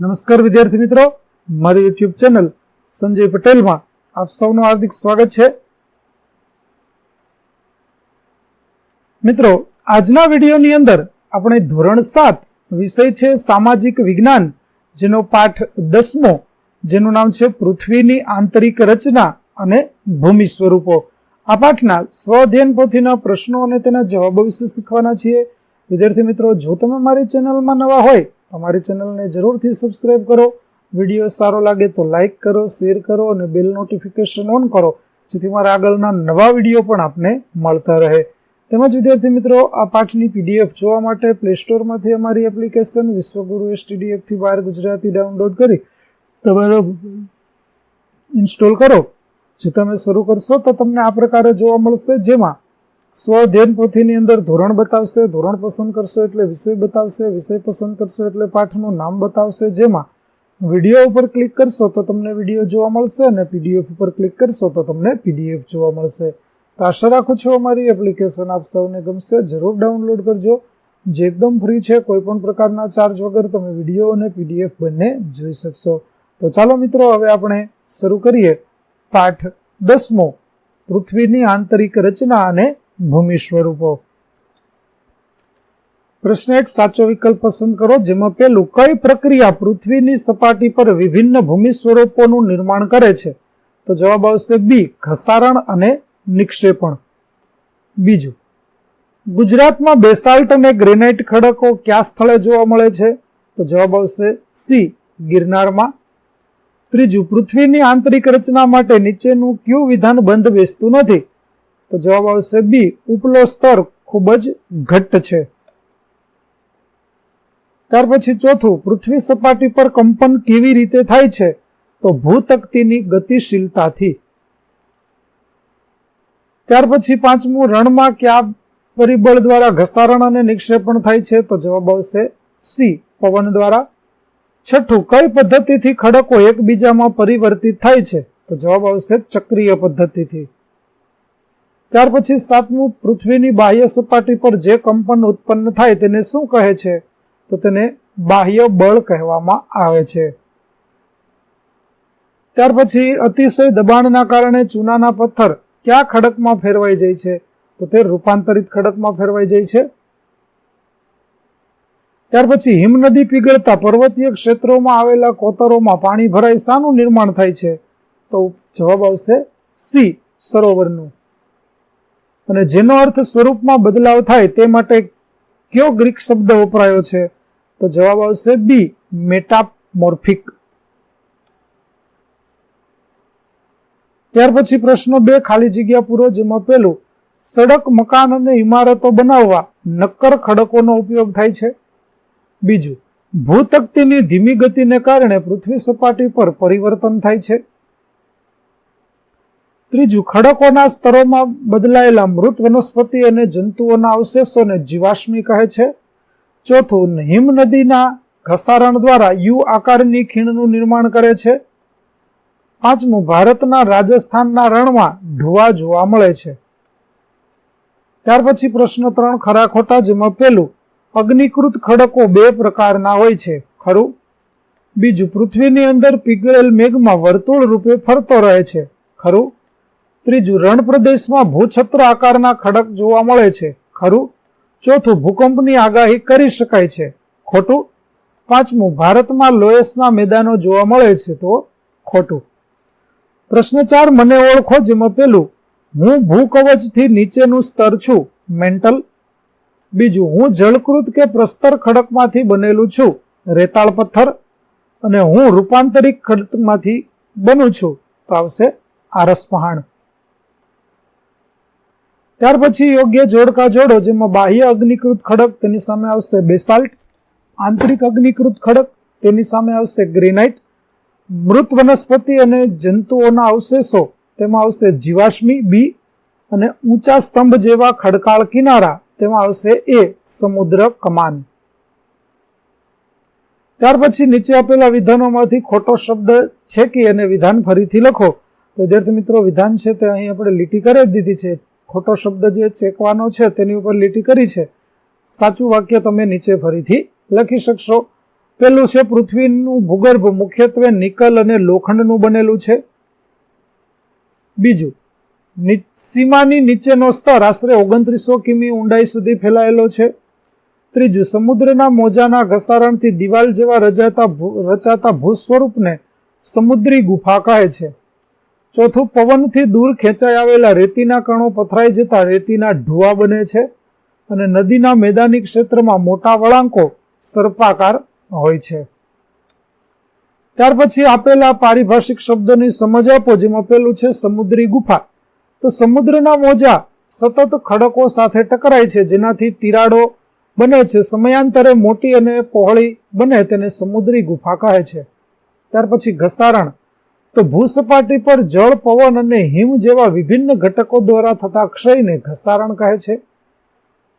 નમસ્કાર વિદ્યાર્થી મિત્રો. મારી યુટ્યુબ ચેનલ સંજય પટેલમાં આપ સૌનું હાર્દિક સ્વાગત છે. મિત્રો, આજના વિડીયોની અંદર આપણે ધોરણ સાત વિષય છે સામાજિક વિજ્ઞાન, જેનો પાઠ દસમો, જેનું નામ છે પૃથ્વીની આંતરિક રચના અને ભૂમિ સ્વરૂપો. આ પાઠના સ્વઅધ્યયન પોથીના પ્રશ્નો અને તેના જવાબો વિશે શીખવાના છીએ. વિદ્યાર્થી મિત્રો, જો તમે મારી ચેનલમાં નવા હોય તો મારી ચેનલને જરૂરથી સબસ્ક્રાઈબ કરો. વીડિયો સારો લાગે તો લાઇક કરો શેર કરો અને બેલ નોટિફિકેશન ઓન કરો, જેથી મારા આગળના નવા વીડિયો પણ આપને મળતા રહે. તેમજ વિદ્યાર્થી મિત્રો, આ પાઠની પીડીએફ જોવા માટે પ્લે સ્ટોરમાંથી અમારી એપ્લિકેશન વિશ્વગુરુ એસટીડીએફથી બહાર ગુજરાતી ડાઉનલોડ કરી તમારો ઇન્સ્ટોલ કરો. જે તમે શરૂ કરશો તો તમને આ પ્રકારે જોવા મળશે. જેમાં સ્વઅધ્યયન પોથીની અંદર ધોરણ બતાવશે, ધોરણ પસંદ કરશો એટલે વિષય બતાવશે, વિષય પસંદ કરશો એટલે પાઠનું નામ બતાવશે. જેમાં વીડિયો ઉપર ક્લિક કરશો તો તમને વીડિયો જોવા મળશે અને પીડીએફ ઉપર ક્લિક કરશો તો તમને પીડીએફ જોવા મળશે. તો આશા રાખું છું અમારી એપ્લિકેશન આપ સૌને ગમશે. જરૂર ડાઉનલોડ કરજો. જે એકદમ ફ્રી છે, કોઈ પણ પ્રકારના ચાર્જ વગર તમે વીડિયો અને પીડીએફ બંને જોઈ શકશો. તો ચાલો મિત્રો, હવે આપણે શરૂ કરીએ. પાઠ દસમો. પૃથ્વીની આંતરિક રચના અને ભૂમિ સ્વરૂપો. પ્રશ્ન એક, સાચો વિકલ્પ પસંદ કરો, જેમાં પેલું કઈ પ્રક્રિયા પૃથ્વીની સપાટી પર વિભિન્ન ભૂમિ સ્વરૂપોનું નિર્માણ કરે છે? તો જવાબ આવશે બી, ઘસારણ અને નિક્ષેપણ. બીજું, ગુજરાતમાં બેસાલ્ટ અને ગ્રેનાઇટ ખડકો કયા સ્થળે જોવા મળે છે? તો જવાબ આવશે સી, ગિરનારમાં. ત્રીજું, પૃથ્વીની આંતરિક રચના માટે નીચેનું કયું વિધાન બંધ બેસતું નથી? તો જવાબ આવશે બી. ઉપલો સ્તર ખૂબ જ ઘટ્ટ છે. ત્યાર પછી ચોથું, પૃથ્વી સપાટી પર કંપન કેવી રીતે થાય છે? તો ભૂતકતીની ગતિશીલતાથી. ત્યાર પછી પાંચમું, રણમાં કયા પરિબળ દ્વારા ઘસારણ અને નિક્ષેપણ થાય છે? તો જવાબ આવશે સી, પવન દ્વારા. છઠ્ઠું, કઈ પદ્ધતિથી ખડકો એકબીજામાં પરિવર્તિત થાય છે? તો જવાબ આવશે ચક્રીય પદ્ધતિથી. ત્યાર પછી સાતમું, પૃથ્વીની બાહ્ય સપાટી પર જે કંપન ઉત્પન્ન થાય તેને શું કહે છે? તો તેને બાહ્ય બળ કહેવામાં આવે છે. ત્યાર પછી અતિશય દબાણના કારણે ચૂનાના પથ્થર ક્યાં ખડકમાં ફેરવાઈ જાય છે? તો તે રૂપાંતરિત ખડકમાં ફેરવાઈ જાય છે. ત્યાર પછી હિમનદી પીગળતા પર્વતીય ક્ષેત્રોમાં આવેલા કોતરોમાં પાણી ભરાઈ શાનું નિર્માણ થાય છે? તો જવાબ આવશે સી, સરોવરનું. અને જેનો અર્થ સ્વરૂપમાં બદલાવ થાય તે માટે કયો ગ્રીક શબ્દ વપરાયો છે? તો જવાબ આવશે બી મેટામોર્ફિક ત્યાર પછી પ્રશ્ન બે, ખાલી જગ્યા પૂરો, જેમાં પેલું સડક, મકાન અને ઇમારતો બનાવવા નક્કર ખડકોનો ઉપયોગ થાય છે. બીજું, ભૂતકતીની ધીમી ગતિને કારણે પૃથ્વી સપાટી પર પરિવર્તન થાય છે. ત્રીજું, ખડકોના સ્તરોમાં બદલાયેલા મૃત વનસ્પતિ અને જંતુઓના અવશેષોને જીવાશ્મી કહે છે. ચોથું, હિમ નદીના ઘસારણ દ્વારા યુ આકારની ખીણનું નિર્માણ કરે છે. પાંચમું, ભારતના રાજસ્થાનના રણમાં ઢુવા જોવા મળે છે. ત્યાર પછી પ્રશ્ન ત્રણ, ખરા ખોટા જેમાં પહેલું, અગ્નિકૃત ખડકો બે પ્રકારના હોય છે. ખરું? બીજું, પૃથ્વીની અંદર પીગળેલ મેઘમાં વર્તુળ રૂપે ફરતો રહે છે. ખરું? ત્રીજું રણ પ્રદેશમાં ભૂછત્ર આકારના ખડક જોવા મળે છે. ખરું? ચોથું, ભૂકંપની આગાહી કરી શકાય છે. ખોટું? પાંચમું, ભારતમાં લોયસના મેદાનો જોવા મળે છે તો ખોટું. પ્રશ્ન ચાર, મને ઓળખો જેમાં પેલું, હું ભૂકવચથી નીચેનું સ્તર છું, મેન્ટલ. બીજું, હું જળકૃત કે પ્રસ્તર ખડકમાંથી બનેલું છું, રેતાળ પથ્થર. અને હું રૂપાંતરિક ખડકમાંથી બનું છું. તો આવશે આરસ પહાણ. ત્યાર પછી યોગ્ય જોડકા જોડો, જેમાં બાહ્ય અગ્નિકૃત ખડક તેની સામે આવશે બેસાલ્ટ, આંતરિક અગ્નિકૃત ખડક તેની સામે આવશે ગ્રેનાઇટ, મૃત વનસ્પતિ અને જંતુઓના અવશેષો, તેમાં આવશે જીવાશ્મી, બી, અને ઊંચા સ્તંભ જેવા ખડકાળ કિનારા, તેમાં આવશે એ, સમુદ્ર કમાન. ત્યાર પછી નીચે આપેલા વિધાનોમાંથી ખોટો શબ્દ છેકી અને વિધાન ફરીથી લખો. તો વિદ્યાર્થી મિત્રો, વિધાન છે તે અહીં આપણે લીટી કરી દીધી છે. ખોટો શબ્દ જે ચેકવાનો છે તેની ઉપર લીટી કરી છે. સાચું વાક્ય તમે નીચે ફરીથી લખી શકશો. પેલું છે, પૃથ્વીનું ભૂગર્ભ મુખ્યત્વે નિકલ અને લોખંડનું બનેલું છે. બીજું સીમાની નીચેનો સ્તર આશરે ઓગણત્રીસો કિમી ઊંડાઈ સુધી ફેલાયેલો છે. ત્રીજું, સમુદ્રના મોજાના ઘસારણથી દિવાલ જેવા રચાતા રચાતા ભૂ સ્વરૂપને સમુદ્રી ગુફા કહે છે. ચોથું પવનથી દૂર ખેંચાઈ આવેલા રેતીના કણો પથરાઈ જતા રેતીના ઢુવા બને છે અને નદીના મેદાની ક્ષેત્રમાં મોટા વળાંકો સર્પાકાર હોય છે. ત્યાર પછી આપેલા પારિભાષિક શબ્દોની સમજ આપો, જેમાં પેલું છે, સમુદ્રી ગુફા. તો સમુદ્રના મોજા સતત ખડકો સાથે ટકરાય છે, જેનાથી તિરાડો બને છે, સમયાંતરે મોટી અને પહોળી બને, તેને સમુદ્રી ગુફા કહે છે. ત્યાર પછી ઘસારણ. તો ભૂસપાટી પર જળ, પવન અને હિમ જેવા વિભિન્ન ઘટકો દ્વારા થતા ક્ષયને ઘસારણ કહે છે.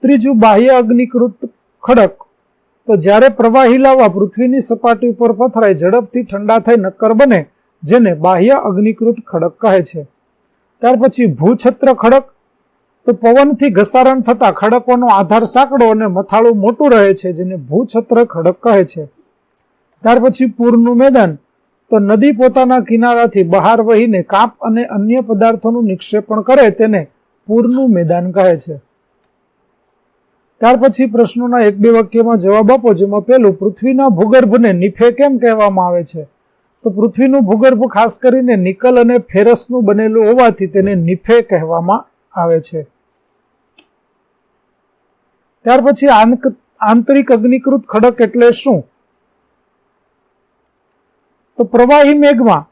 ત્રીજું, બાહ્ય અગ્નિકૃત ખડક. તો જ્યારે પ્રવાહી લાવા પૃથ્વીની સપાટી ઉપર પથરાય, ઝડપથી ઠંડા થઈ નક્કર બને, જેને બાહ્ય અગ્નિકૃત ખડક કહે છે. ત્યાર પછી ભૂછત્ર ખડક. તો પવનથી ઘસારણ થતા ખડકોનો આધાર સાંકડો અને મથાળું મોટું રહે છે, જેને ભૂછત્ર ખડક કહે છે. ત્યાર પછી પૂરનું મેદાન. તો નદી પોતાના કિનારાથી બહાર વહીને કાપ અને અન્ય પદાર્થોનું નિક્ષેપણ કરે તેને પૂરનું મેદાન કહે છે. ત્યાર પછી પ્રશ્નોના એક બે વાક્યમાં જવાબ આપો, જેમાં પેલું પૃથ્વીના ભૂગર્ભને નિફે કેમ કહેવામાં આવે છે? તો પૃથ્વીનું ભૂગર્ભ ખાસ કરીને નિકલ અને ફેરસનું બનેલું હોવાથી તેને નિફે કહેવામાં આવે છે. ત્યાર પછી આંતરિક અગ્નિકૃત ખડક એટલે શું? તો પ્રવાહી મેઘમાં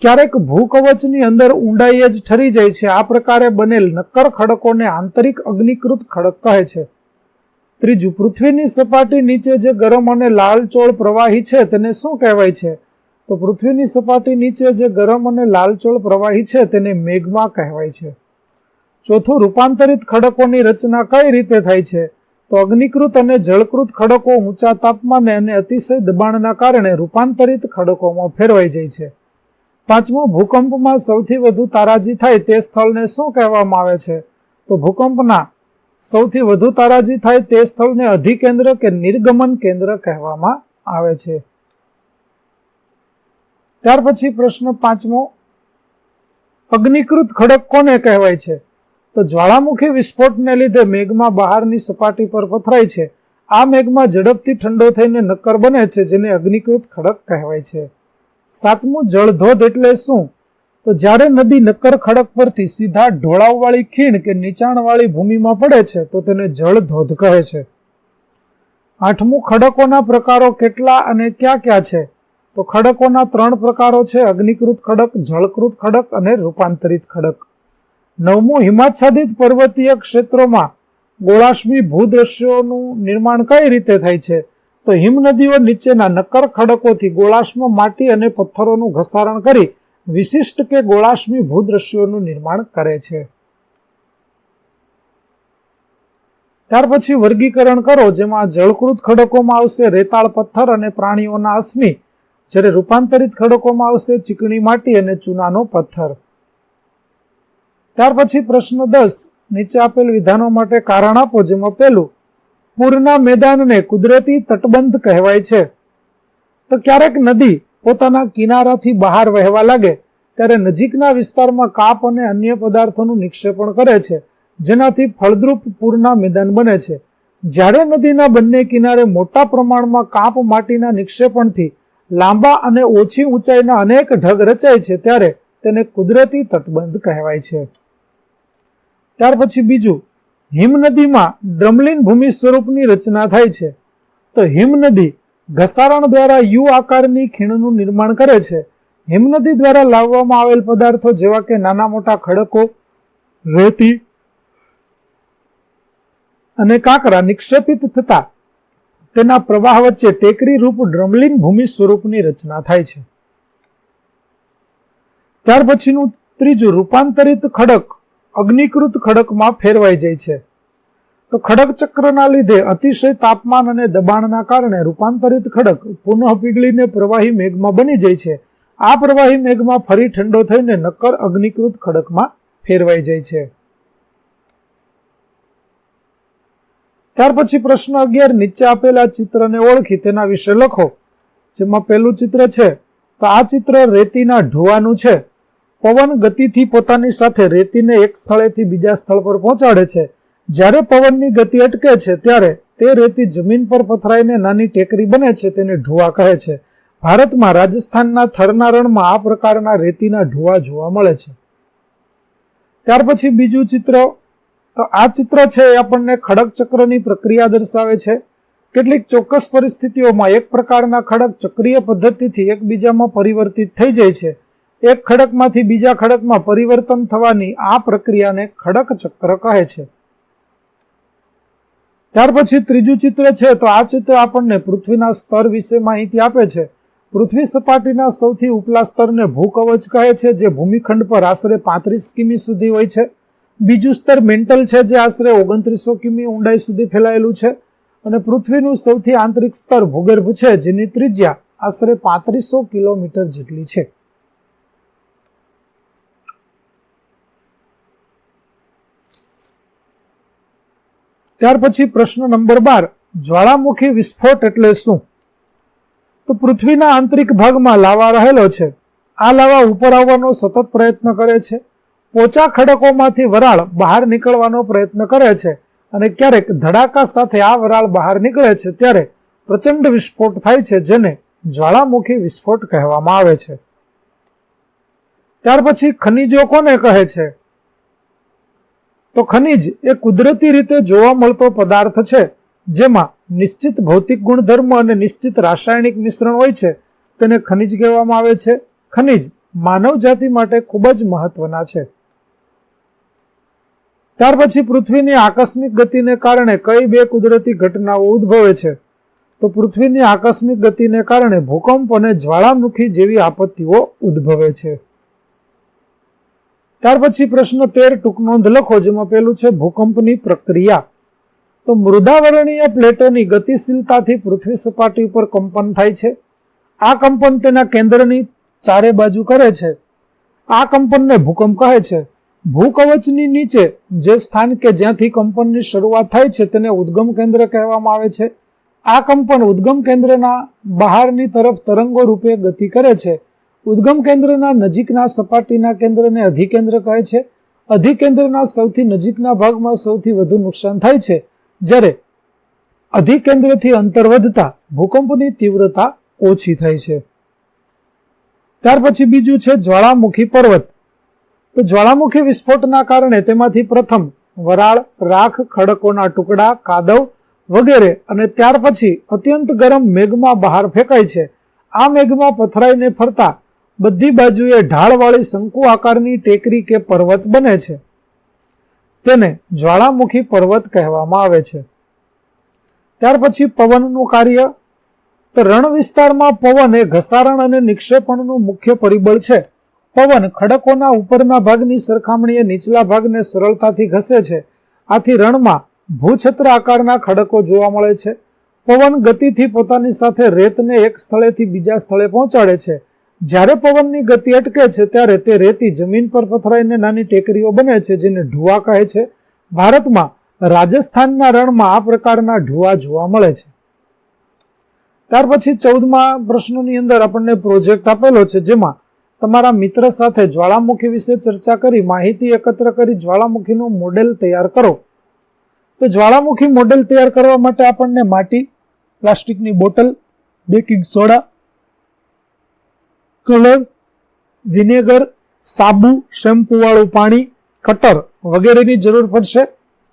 ક્યારેક ભૂકવચની અંદર ઊંડાઈએ જ ઠરી જાય છે. આ પ્રકારે બનેલ નક્કર ખડકોને આંતરિક અગ્નિકૃત ખડક કહે છે. ત્રીજું, પૃથ્વીની સપાટી નીચે જે ગરમ અને લાલચોળ પ્રવાહી છે તેને શું કહેવાય છે? તો પૃથ્વીની સપાટી નીચે જે ગરમ અને લાલચોળ પ્રવાહી છે તેને મેઘમાં કહેવાય છે. ચોથું, રૂપાંતરિત ખડકોની રચના કઈ રીતે થાય છે? તો અગ્નિકૃત અને જળકૃત ખડકો ઊંચા તાપમાને અને અતિશય દબાણના કારણે રૂપાંતરિત ખડકોમાં ફેરવાઈ જાય છે. પાંચમું, ભૂકંપમાં સૌથી વધુ તારાજી થાય તે સ્થળને શું કહેવામાં આવે છે? તો ભૂકંપના સૌથી વધુ તારાજી થાય તે સ્થળને અધિકેન્દ્ર કે નિર્ગમન કેન્દ્ર કહેવામાં આવે છે. ત્યાર પછી પ્રશ્ન પાંચમો, અગ્નિકૃત ખડક કોને કહેવાય છે? તો જ્વાળામુખી વિસ્ફોટને લીધે મેઘમાં બહારની સપાટી પર પથરાય છે. આ મેઘમાં ઝડપથી ઠંડો થઈને નક્કર બને છે, જેને અગ્નિકૃત ખડક કહેવાય છે. સાતમું જળધોધ એટલે શું? તો જ્યારે નદી નક્કર ખડક પરથી સીધા ઢોળાવવાળી ખીણ કે નીચાણવાળી ભૂમિમાં પડે છે, તો તેને જળધોધ કહે છે. આઠમું, ખડકોના પ્રકારો કેટલા અને ક્યાં ક્યાં છે? તો ખડકોના ત્રણ પ્રકારો છે, અગ્નિકૃત ખડક, જળકૃત ખડક અને રૂપાંતરિત ખડક. નવમું હિમાચ્છાદિત પર્વતીય ક્ષેત્રોમાં ગોળાશ્મી ભૂદ્રશ્યોનું નિર્માણ કઈ રીતે થાય છે? તો હિમનદીઓ નીચેના નક્કર ખડકોથી ગોળાશ્મ માટી અને પથ્થરોનું ઘસારણ કરી વિશિષ્ટ કે ગોળાશ્મી ભૂદ્રશ્યોનું નિર્માણ કરે છે. ત્યાર પછી વર્ગીકરણ કરો, જેમાં જળકૃત ખડકોમાં આવશે રેતાળ પથ્થર અને પ્રાણીઓના અશ્મિ, જ્યારે રૂપાંતરિત ખડકોમાં આવશે ચીકણી માટી અને ચૂનાનો પથ્થર. ત્યાર પછી પ્રશ્ન દસ, નીચે આપેલ વિધાનો માટે કારણ આપો જેમાં પેલું પૂરના મેદાનને કુદરતી તટબંધ કહેવાય છે. તો ક્યારેક નદી પોતાના કિનારાથી બહાર વહેવા લાગે, ત્યારે નજીકના વિસ્તારમાં કાપ અને અન્ય પદાર્થોનું નિક્ષેપણ કરે છે, જેનાથી ફળદ્રુપ પૂરના મેદાન બને છે. જ્યારે નદીના બંને કિનારે મોટા પ્રમાણમાં કાપ માટીના નિક્ષેપણથી લાંબા અને ઓછી ઊંચાઈના અનેક ઢગ રચાય છે, ત્યારે તેને કુદરતી તટબંધ કહેવાય છે. ત્યાર પછી બીજું હિમનદીમાં ડ્રમલિન ભૂમિ સ્વરૂપની રચના થાય છે. તો હિમનદી ઘસારણ દ્વારા યુ આકારની ખીણનું નિર્માણ કરે છે. હિમનદી દ્વારા લાવવામાં આવેલ પદાર્થો જેવા કે નાના મોટા ખડકો, રેતી અને કાંકરા નિક્ષેપિત થતા તેના પ્રવાહ વચ્ચે ટેકરી રૂપ ડ્રમલિન ભૂમિ સ્વરૂપની રચના થાય છે. ત્યાર પછીનું ત્રીજું રૂપાંતરિત ખડક અગ્નિકૃત ખડકમાં ફેરવાઈ જાય છે. તો ખડક ચક્રના લીધે અતિશય તાપમાન અને દબાણના કારણે રૂપાંતરિત ખડક પુનઃ પીગળીને પ્રવાહી મેઘમાં બની જાય છે. આ પ્રવાહી મેઘમાં ફરી ઠંડો થઈને નક્કર અગ્નિકૃત ખડકમાં ફેરવાઈ જાય છે. ત્યાર પછી પ્રશ્ન અગિયાર, નીચે આપેલા ચિત્રને ઓળખી, તેના વિશે લખો. જેમાં પહેલું ચિત્ર છે, તો આ ચિત્ર રેતીના ઢોવાનું છે. પવન ગતિથી પોતાની સાથે રેતીને એક સ્થળેથી બીજા સ્થળ પર પહોંચાડે છે. જ્યારે પવનની ગતિ અટકે છે, ત્યારે તે રેતી જમીન પર પથરાઈને નાની ટેકરી બને છે, તેને ઢુવા કહે છે. ભારતમાં રાજસ્થાનના થરના રણમાં આ પ્રકારના રેતીના ઢુવા જોવા મળે છે. ત્યાર પછી બીજું ચિત્ર. તો આ ચિત્ર છે એ આપણને ખડક ચક્રની પ્રક્રિયા દર્શાવે છે. કેટલીક ચોક્કસ પરિસ્થિતિઓમાં એક પ્રકારના ખડક ચક્રીય પદ્ધતિથી એકબીજામાં પરિવર્તિત થઈ જાય છે. એક ખડકમાંથી બીજા ખડકમાં પરિવર્તન થવાની આ પ્રક્રિયાને ખડક ચક્ર કહે છે. ત્યાર પછી ત્રીજું ચિત્ર છે, તો આ ચિત્ર આપણને પૃથ્વીના સ્તર વિશે માહિતી આપે છે. પૃથ્વી સપાટીના સૌથી ઉપલા સ્તરને ભૂકવચ કહે છે, જે ભૂમિખંડ પર આશરે પાંત્રીસ કિમી સુધી હોય છે. બીજું સ્તર મેન્ટલ છે, જે આશરે ઓગણત્રીસો કિમી ઊંડાઈ સુધી ફેલાયેલું છે. અને પૃથ્વીનું સૌથી આંતરિક સ્તર ભૂગર્ભ છે, જેની ત્રિજ્યા આશરે પાંત્રીસો કિલોમીટર જેટલી છે. ત્યાર પછી પ્રશ્ન નંબર બાર, જ્વાળામુખી વિસ્ફોટ એટલે શું? તો પૃથ્વીના આંતરિક ભાગમાં લાવા રહેલો છે. આ લાવા ઉપર આવવાનો સતત પ્રયત્ન કરે છે. પોચા ખડકોમાંથી વરાળ બહાર નીકળવાનો પ્રયત્ન કરે છે અને ક્યારેક ધડાકા સાથે આ વરાળ બહાર નીકળે છે ત્યારે પ્રચંડ વિસ્ફોટ થાય છે જેને જ્વાળામુખી વિસ્ફોટ કહેવામાં આવે છે. ત્યાર પછી ખનિજો કોને કહે છે? તો ખનિજ એ કુદરતી રીતે જોવા મળતો પદાર્થ છે, જેમાં નિશ્ચિત ભૌતિક ગુણધર્મ અને નિશ્ચિત રાસાયણિક મિશ્રણ હોય છે, તેને ખનિજ કહેવામાં આવે છે. ખનિજ માનવ જાતિ માટે ખૂબ જ મહત્વના છે. ત્યાર પછી પૃથ્વીની આકસ્મિક ગતિને કારણે કઈ બે કુદરતી ઘટનાઓ ઉદ્ભવે છે? તો પૃથ્વીની આકસ્મિક ગતિને કારણે ભૂકંપ અને જ્વાળામુખી જેવી આપત્તિઓ ઉદ્ભવે છે. ત્યાર પછી પ્રશ્ન તેર ટૂંક નોંધ લખો, જેમાં પેલું છે ભૂકંપની પ્રક્રિયા. તો મૃદાવરણીય પ્લેટોની ગતિશીલતાથી પૃથ્વી સપાટી ઉપર કંપન થાય છે. આ કંપન તેના કેન્દ્રની ચારે બાજુ કરે છે. આ કંપનને ભૂકંપ કહે છે. ભૂકવચની નીચે જે સ્થાન કે જ્યાંથી કંપનની શરૂઆત થાય છે તેને ઉદ્ગમ કેન્દ્ર કહેવામાં આવે છે. આ કંપન ઉદ્ગમ કેન્દ્રના બહારની તરફ તરંગો રૂપે ગતિ કરે છે. ઉદ્ગમ કેન્દ્રના નજીકના સપાટીના કેન્દ્રને અધિકેન્દ્ર કહે છે. અધિકેન્દ્રના સૌથી નજીકના ભાગમાં સૌથી વધુ નુકસાન થાય છે જ્યારે અધિકેન્દ્રથી અંતર વધતા ભૂકંપની તીવ્રતા ઓછી થાય છે. ત્યાર પછી બીજું છે જ્વાળામુખી પર્વત. તો જ્વાળામુખી વિસ્ફોટના કારણે તેમાંથી પ્રથમ વરાળ, રાખ, ખડકોના ટુકડા, કાદવ વગેરે અને ત્યાર પછી અત્યંત ગરમ મેઘમાં બહાર ફેંકાય છે. આ મેઘમાં પથરાઈને ફરતા બધી બાજુએ ઢાળવાળી શંકુ આકારની ટેકરી કે પર્વત બને છે. તેને જ્વાળામુખી પર્વત કહેવામાં આવે છે. ત્યાર પછી પવનનું કાર્ય. તો રણ વિસ્તારમાં પવન એ ઘસારણ અને નિક્ષેપણનું મુખ્ય પરિબળ છે. પવન ખડકોના ઉપરના ભાગની સરખામણીએ નીચલા ભાગને સરળતાથી ઘસે છે. આથી રણમાં ભૂછત્ર આકારના ખડકો જોવા મળે છે. પવન ગતિથી પોતાની સાથે રેતને એક સ્થળેથી બીજા સ્થળે પહોંચાડે છે. જ્યારે પવનની ગતિ અટકે છે, ત્યારે તે રેતી જમીન પર પથરાઈને નાની ટેકરીઓ બને છે, જેને ઢુવા કહે છે. ભારતમાં રાજસ્થાનના રણમાં આ પ્રકારના ઢુવા જોવા મળે છે. ત્યાર પછી ચૌદમા પ્રશ્નોની અંદર આપણને પ્રોજેક્ટ આપેલો છે, જેમાં તમારા મિત્ર સાથે જ્વાળામુખી વિશે ચર્ચા કરી, માહિતી એકત્ર કરી, જ્વાળામુખીનું મોડેલ તૈયાર કરો. તો જ્વાળામુખી મોડેલ તૈયાર કરવા માટે આપણને માટી, પ્લાસ્ટિકની bottle, baking soda colour, vinegar, સાબુ, શેમ્પુ વાળું પાણી, કટર વગેરેની જરૂર પડશે.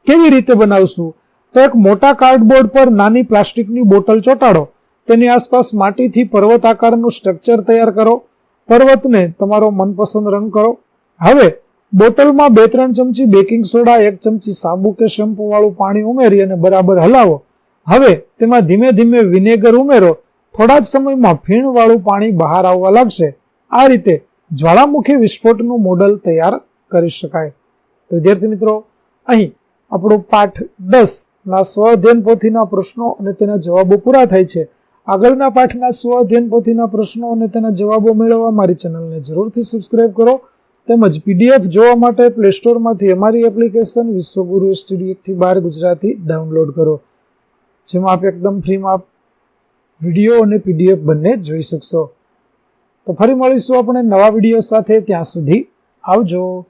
કેવી રીતે બનાવશું? તો એક મોટા કાર્ડબોર્ડ પર નાની પ્લાસ્ટિકની બોટલ ચોંટાડો. તેની આસપાસ માટીથી પર્વત આકારનું સ્ટ્રક્ચર તૈયાર કરો. પર્વતને તમારો મનપસંદ રંગ કરો. હવે, બોટલમાં બે ત્રણ ચમચી બેકિંગ સોડા, એક ચમચી સાબુ કે શેમ્પુ વાળું પાણી ઉમેરી અને બરાબર હલાવો. હવે, તેમાં ધીમે ધીમે વિનેગર ઉમેરો. થોડા જ સમયમાં ફીણવાળું પાણી બહાર આવવા લાગશે. આ રીતે જ્વાળામુખી વિસ્ફોટનું મોડલ તૈયાર કરી શકાય. તો વિદ્યાર્થી મિત્રો, અહીં આપણો પાઠ દસ ના સ્વ અધ્યયન પોથીના પ્રશ્નો અને તેના જવાબો પૂરા થાય છે. આગળના પાઠના સ્વ અધ્યયન પોથીના પ્રશ્નો અને તેના જવાબો મેળવવા મારી ચેનલને જરૂરથી સબસ્ક્રાઇબ કરો. તેમજ પીડીએફ જોવા માટે પ્લે સ્ટોરમાંથી અમારી એપ્લિકેશન વિશ્વગુરુ એકથી બાર ગુજરાતી ડાઉનલોડ કરો. જેમાં આપ એકદમ ફ્રીમાં વીડિયો અને પીડીએફ બંને જોઈ શકશો. તો ફરી મળીશું આપણે નવા વીડિયો સાથે. ત્યાં સુધી આવજો.